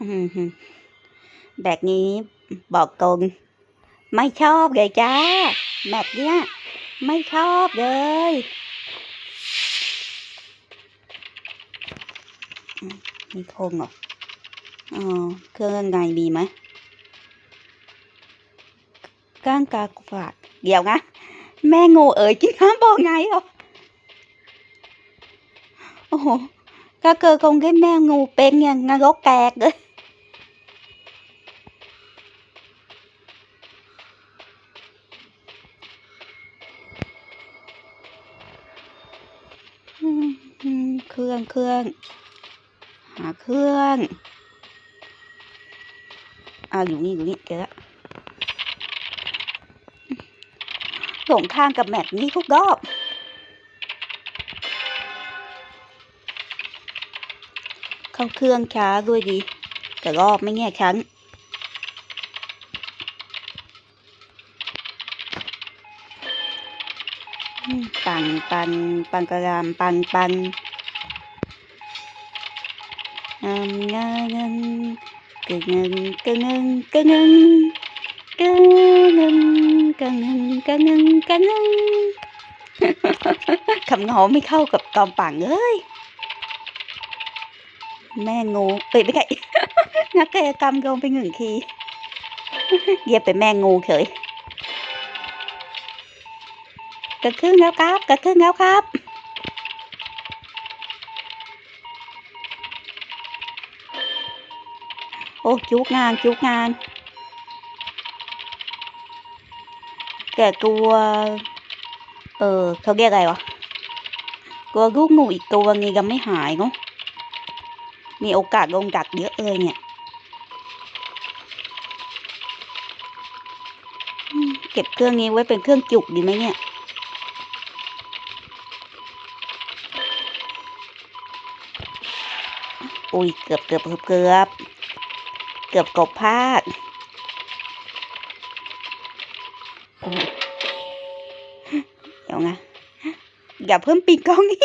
อืมฮึแบบนี้บอกตรงไม่ชอบเลยจ้าแบบเนี้ย ไม่ชอบเลยอืมมีโครงเหรออ๋อเครื่องข้างในมีไหมก้างกากฝาดเดี๋ยวนะแม่งูเอ๋ยกินน้ำบ่อไงเหรอโอ้โหก็เกิดคง cái แม่งูเป็นอย่างนรกแตกเลย เครื่องเครื่องหาเครื่องอ่าอยู่นี่อยู่นี่เจอละหลงทางกับแมปนี้ทุกรอบเข้าเครื่องช้าด้วยดีแต่รอบไม่แง่ฉันปังปังปังกระรามปังปังงาม งาเงินกึ่งเงินกึ่งเงินกึ่งเงินกึ่งเงินกึ่งเงินกึ่งเงินกึ่งเงินคำงอไม่เข้ากับตอมปังเอ้ยแม่งูเอ้ยไม่ใช่นักกายกรรมโยงไปหนึ่งทีเหยียบเป็นแม่งูเฉยกระครึ่งแล้วครับกระครึ่งแล้วครับ อ้จุกงานจุกงาน แกกลัว เออเขาเรียกอะไรวะกลัวลูกงูอีกตัวนี้ยังไม่หายเนาะมีโอกาสลงดักเยอะเลยเนี่ยเก็บเครื่องนี้ไว้เป็นเครื่องจุกดีไหมเนี่ยอุ้ยเกือบเกือบเกือบเกือบ เกือบกบพลาดเดี๋ยวนะอย่าเพิ่มปีกกองนี้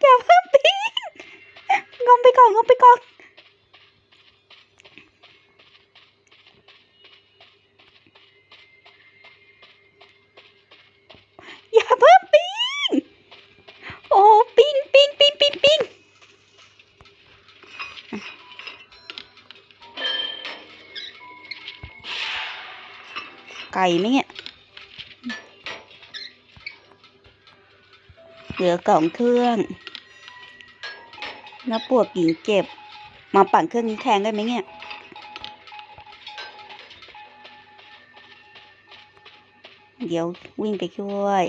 อย่าเพิ่มปีกงมไปก่อนงมไปก่อน ก่ไหมเนี่ย เหลือกล่องเครื่องแล้วปวดกิ่งเจ็บ มาปั่นเครื่องนี้แทนได้ไหมเนี่ย เดี๋ยววิ่งไปช่วย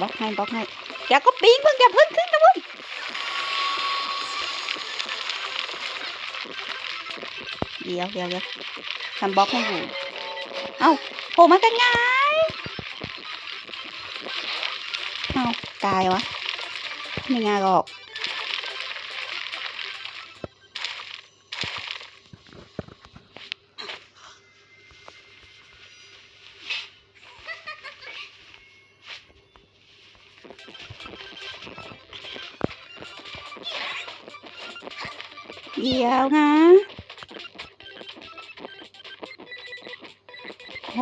บล็อกให้บล็อกให้อย่าก็ปีนมึงอย่าเพิ่งขึ้นนะมึงเดี๋ยวเดี๋ยวเดี๋ยวทำบล็อกให้อยู่ เอ้าโผล่มากันไงเอ้าตายวะไม่งาหรอก เดี๋ยวนะโห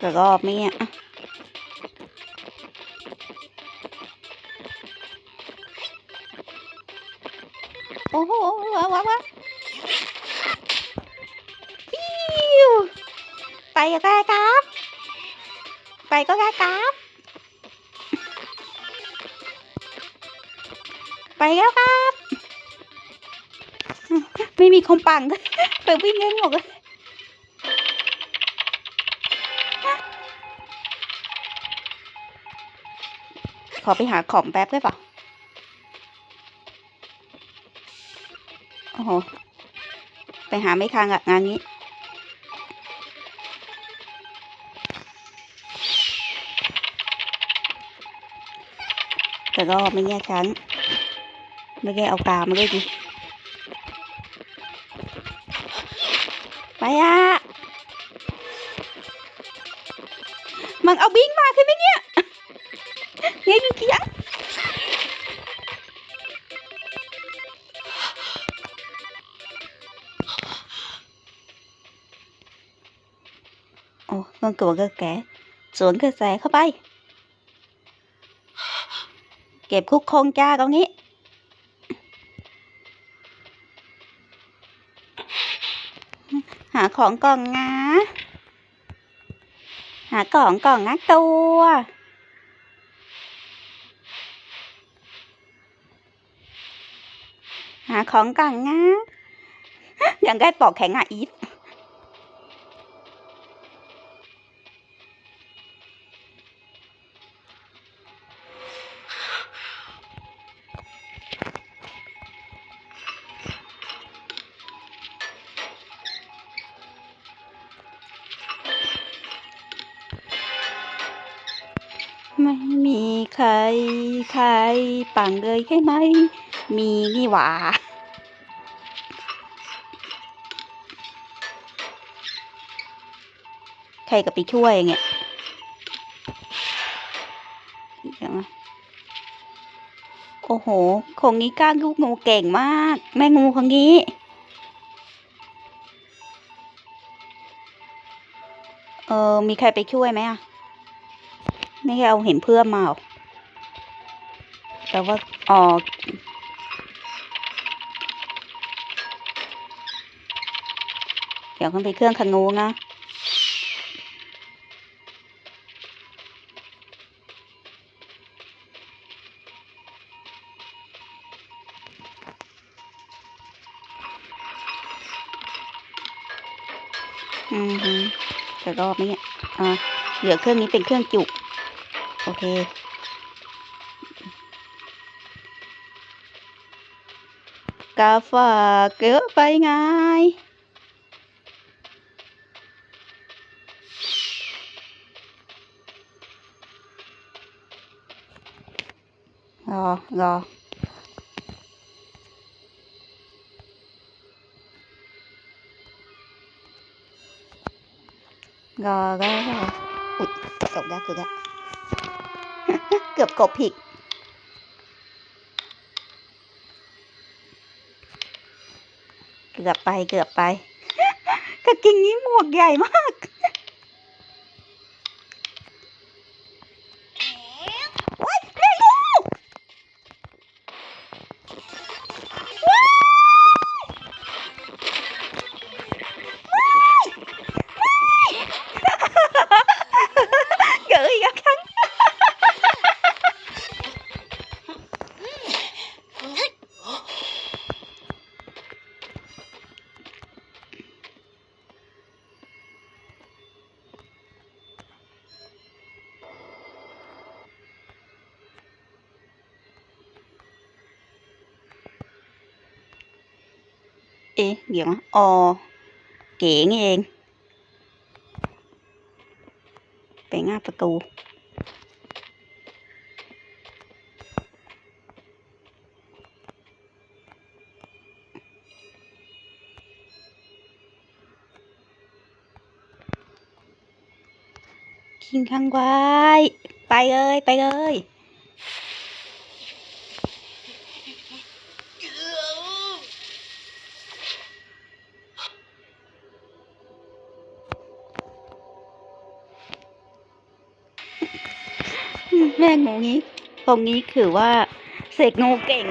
กระรอบไหมเนี่ยอะโอ้โหว้าวว้าวไปก็ได้ครับ ไปก็ได้ครับ ไปแล้วครับ ไม่มีคมปังไปวิ่งเล่นหมดเลยขอไปหาของแป๊บได้ปะโอ้โห ไปหาไม่ทันอะงานนี้ แต่ก็ไม่แง่ฉัน ไม่แง่เอากามาด้วยดิไปอะมันเอาบิงมาใช่ไหมเนี่ยเงี้ยเกี้ยงโอ้ con cừu cơ kẻ xuống cơ xẻ เข้าไป เก็บคุกคงจ้าตรงนี้าของก่องนะ หาของก่อนนะตัวหาของก่องนะ ยังได้ปอกแข็งอะอีฟ ใคร ใครปังเลยใช่ไหม มีนี่หว่าใครก็ไปช่วยเงี้ยโอ้โหคงนี้ก้างลูกงูเก่งมาก แม่งูคนนี้เออ มีใครไปช่วยไหมอะไม่เอาเห็นเพื่อนมาหรอ แต่ว่าอ๋อเดี๋ยวขึ้นไปเครื่องคันงูนะอืมฮึแต่รอบนี้อะอ่าเหลือเครื่องนี้เป็นเครื่องจุ โอเค กาฝากเกอะไปไงรอรอรอรอรออุ๊ยตกแล้วเกือบแล้วเกือบกบผิด กือบไปเกือบไปกระกิ่งนี้หมวกใหญ่มาก เอ๊ะเดี๋ยวนะอ๋อเก๋นี่เอ แม่งูงี้ตรงนี้คือว่าเสกงูเก่ง